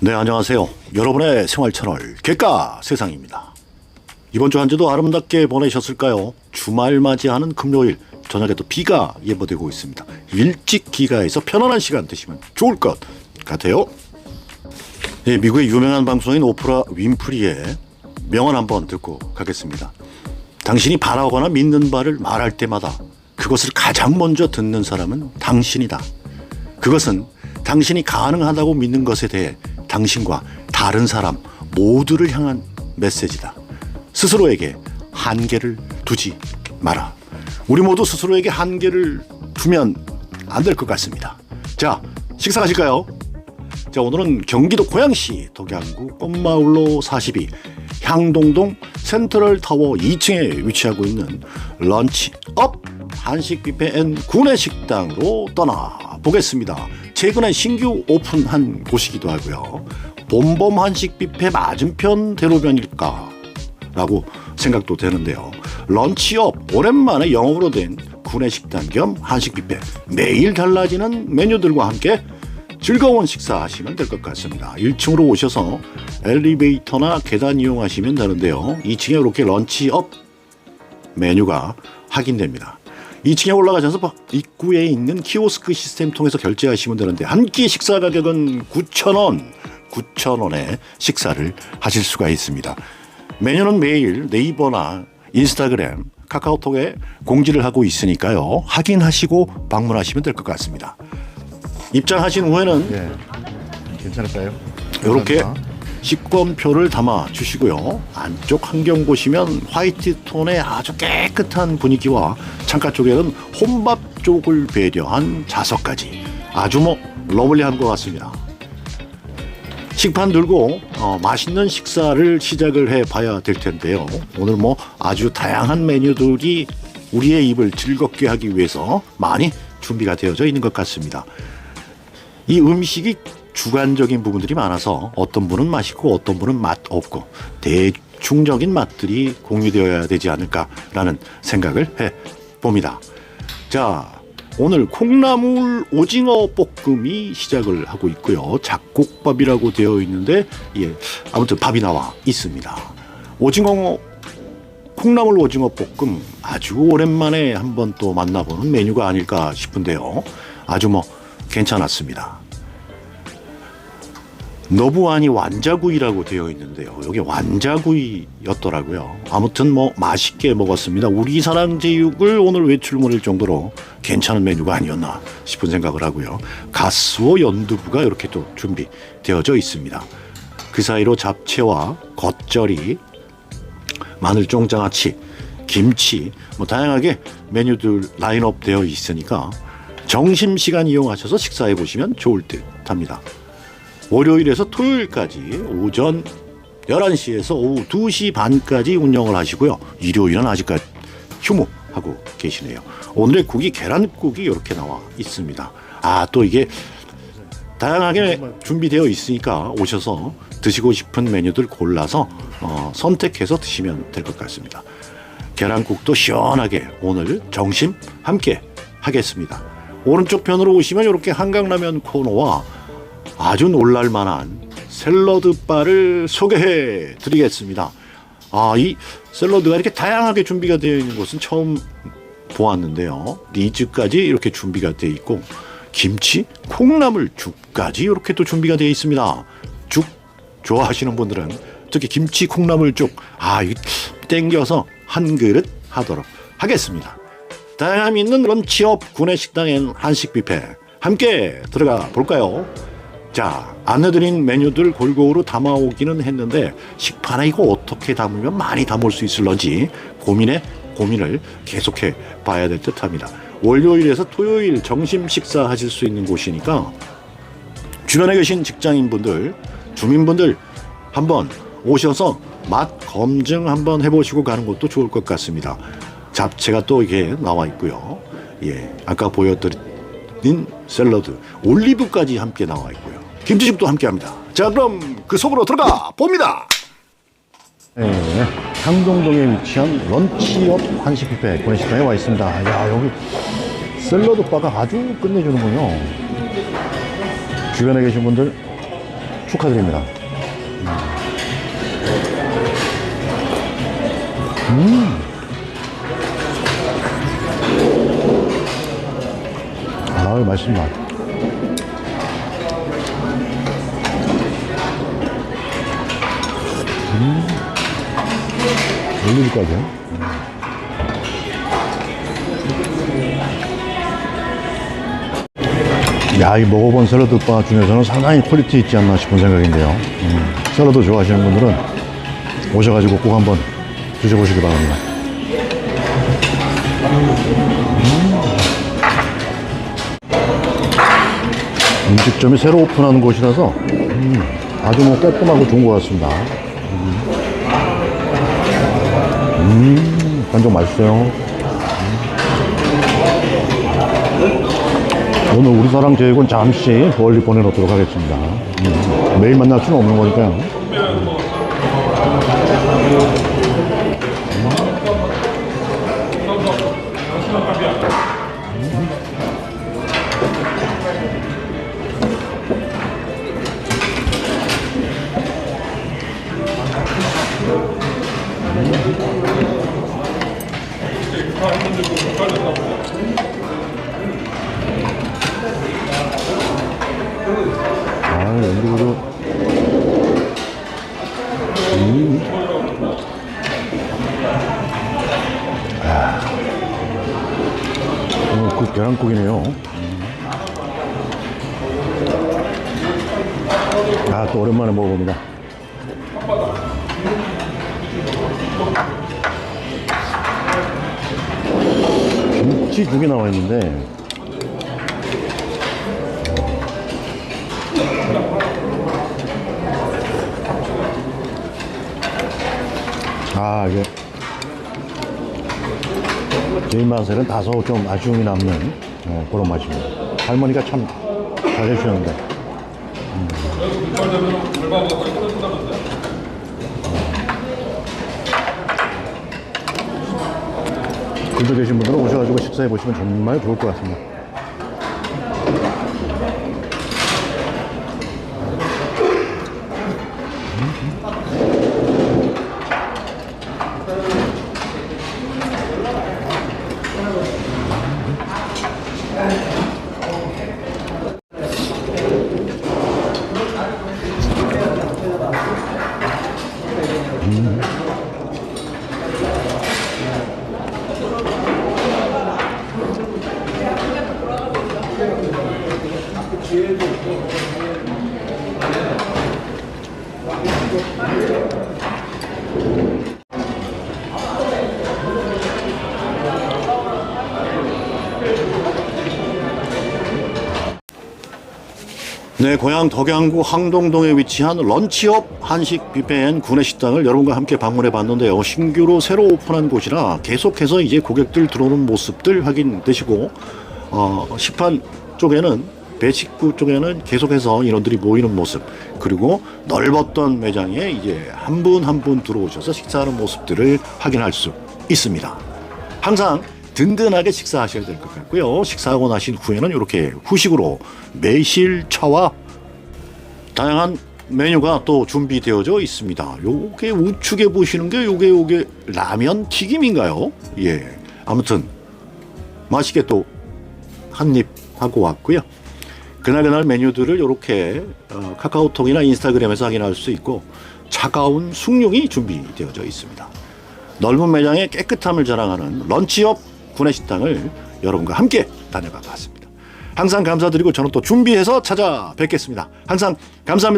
네, 안녕하세요. 여러분의 생활 채널 객가 세상입니다. 이번 주 한 주도 아름답게 보내셨을까요? 주말 맞이하는 금요일 저녁에 또 비가 예보되고 있습니다. 일찍 귀가해서 편안한 시간 되시면 좋을 것 같아요. 네, 미국의 유명한 방송인 오프라 윈프리의 명언 한번 듣고 가겠습니다. 당신이 바라거나 믿는 바를 말할 때마다 그것을 가장 먼저 듣는 사람은 당신이다. 그것은 당신이 가능하다고 믿는 것에 대해 당신과 다른 사람 모두를 향한 메시지다. 스스로에게 한계를 두지 마라. 우리 모두 스스로에게 한계를 두면 안 될 것 같습니다. 자, 식사 가실까요? 자, 오늘은 경기도 고양시 독양구 꽃마을로 42 향동동 센트럴 타워 2층에 위치하고 있는 런치업 한식 뷔페 앤 구내 식당으로 떠나 보겠습니다. 최근에 신규 오픈한 곳이기도 하고요. 봄봄 한식 뷔페 맞은편 대로변일까? 라고 생각도 되는데요. 런치업 오랜만에 영업으로 된 구내 식당 겸 한식 뷔페 매일 달라지는 메뉴들과 함께 즐거운 식사하시면 될 것 같습니다. 1층으로 오셔서 엘리베이터나 계단 이용하시면 되는데요. 2층에 이렇게 런치업 메뉴가 확인됩니다. 2층에 올라가셔서 바- 입구에 있는 키오스크 시스템 통해서 결제하시면 되는데 한 끼 식사 가격은 9,000원, 9,000원에 식사를 하실 수가 있습니다. 메뉴는 매일 네이버나 인스타그램, 카카오톡에 공지를 하고 있으니까요. 확인하시고 방문하시면 될 것 같습니다. 입장하신 후에는 예. 괜찮을까요? 이렇게 감사합니다. 식권표를 담아 주시고요. 안쪽 환경 보시면 화이트 톤의 아주 깨끗한 분위기와 창가 쪽에는 혼밥 쪽을 배려한 좌석까지 아주 뭐 러블리한 것 같습니다. 식판 들고 어, 맛있는 식사를 시작을 해 봐야 될 텐데요. 오늘 뭐 아주 다양한 메뉴들이 우리의 입을 즐겁게 하기 위해서 많이 준비가 되어져 있는 것 같습니다. 이 음식이 주관적인 부분들이 많아서 어떤 분은 맛있고 어떤 분은 맛 없고 대중적인 맛들이 공유되어야 되지 않을까라는 생각을 해 봅니다. 자, 오늘 콩나물 오징어 볶음이 시작을 하고 있고요. 잡곡밥이라고 되어 있는데 예, 아무튼 밥이 나와 있습니다. 오징어 콩나물 오징어 볶음 아주 오랜만에 한번 또 만나보는 메뉴가 아닐까 싶은데요. 아주 뭐 괜찮았습니다. 너부안이 완자구이라고 되어 있는데요. 여기 완자구이였더라고요. 아무튼 뭐 맛있게 먹었습니다. 우리 사랑 제육을 오늘 외출물일 정도로 괜찮은 메뉴가 아니었나 싶은 생각을 하고요. 가스오 연두부가 이렇게 또 준비되어져 있습니다. 그 사이로 잡채와 겉절이, 마늘 쫑장아찌, 김치 뭐 다양하게 메뉴들 라인업 되어 있으니까 점심 시간 이용하셔서 식사해 보시면 좋을 듯 합니다. 월요일에서 토요일까지 오전 11시에서 오후 2시 반까지 운영을 하시고요. 일요일은 아직까지 휴무하고 계시네요. 오늘의 국이 계란국이 이렇게 나와 있습니다. 아, 또 이게 다양하게 준비되어 있으니까 오셔서 드시고 싶은 메뉴들 골라서 어, 선택해서 드시면 될 것 같습니다. 계란국도 시원하게 오늘 점심 함께 하겠습니다. 오른쪽 편으로 오시면 이렇게 한강라면 코너와 아주 놀랄만한 샐러드 바를 소개해 드리겠습니다. 아, 이 샐러드가 이렇게 다양하게 준비가 되어 있는 곳은 처음 보았는데요. 리즈까지 이렇게 준비가 되어 있고 김치, 콩나물 죽까지 이렇게 또 준비가 되어 있습니다. 죽 좋아하시는 분들은 특히 김치 콩나물 죽, 아, 이 땡겨서 한 그릇 하도록 하겠습니다. 다양함 있는 런치업 구내 식당엔 한식 뷔페 함께 들어가 볼까요? 자, 안내드린 메뉴들 골고루 담아오기는 했는데 식판에 이거 어떻게 담으면 많이 담을 수 있을런지 고민에 고민을 계속해 봐야 될 듯합니다. 월요일에서 토요일 점심 식사 하실 수 있는 곳이니까 주변에 계신 직장인분들, 주민분들 한번 오셔서 맛 검증 한번 해보시고 가는 것도 좋을 것 같습니다. 잡채가 또 이게 나와 있고요. 예, 아까 보여드린 샐러드, 올리브까지 함께 나와 있고요. 김치죽도 함께합니다. 자, 그럼 그 속으로 들어가 봅니다. 네, 향동동에 위치한 런치업 한식 뷔페 고내식당에 와 있습니다. 야, 여기 샐러드 바가 아주 끝내주는군요. 주변에 계신 분들 축하드립니다. 음. 아유, 맛있습니다. 음. 올리브까지. 야, 이 먹어본 샐러드 바 중에서는 상당히 퀄리티 있지 않나 싶은 생각인데요. 음, 샐러드 좋아하시는 분들은 오셔가지고 꼭 한번 드셔보시기 바랍니다. 음. 음식점이 새로 오픈하는 곳이라서 음, 아주 뭐 깔끔하고 좋은 것 같습니다. 음, 음 완전 맛있어요. 오늘 우리 사랑 제육은 잠시 멀리 보내놓도록 하겠습니다. 음, 매일 만날 수는 없는 거니까요. 아, 연두부도. 음. 아. 어, 그 계란국이네요. 음. 아, 또 오랜만에 먹어봅니다. 김치죽이 나와 있는데, 아, 이게. 제 입맛에는 다소 좀 아쉬움이 남는 어, 그런 맛입니다. 할머니가 참 잘해주셨는데. 음. 근처 계신 분들은 오셔가지고 식사해 보시면 정말 좋을 것 같습니다. 네, 고향 덕양구 항동동에 위치한 런치업 한식 뷔페앤 구내식당을 여러분과 함께 방문해 봤는데요. 신규로 새로 오픈한 곳이라 계속해서 이제 고객들 들어오는 모습들 확인되시고, 어, 시판 쪽에는 배식구 쪽에는 계속해서 인원들이 모이는 모습, 그리고 넓었던 매장에 이제 한 분 한 분 들어오셔서 식사하는 모습들을 확인할 수 있습니다. 항상 든든하게 식사하셔야 될 것 같고요. 식사하고 나신 후에는 이렇게 후식으로 매실차와 다양한 메뉴가 또 준비되어져 있습니다. 요게 우측에 보시는 게 요게 요게 라면 튀김인가요? 예. 아무튼 맛있게 또 한 입 하고 왔고요. 그날그날 메뉴들을 이렇게 어, 카카오톡이나 인스타그램에서 확인할 수 있고 차가운 숭늉이 준비되어져 있습니다. 넓은 매장의 깨끗함을 자랑하는 런치업 구내식당을 여러분과 함께 다녀가 봤습니다. 항상 감사드리고 저는 또 준비해서 찾아뵙겠습니다. 항상 감사합니다.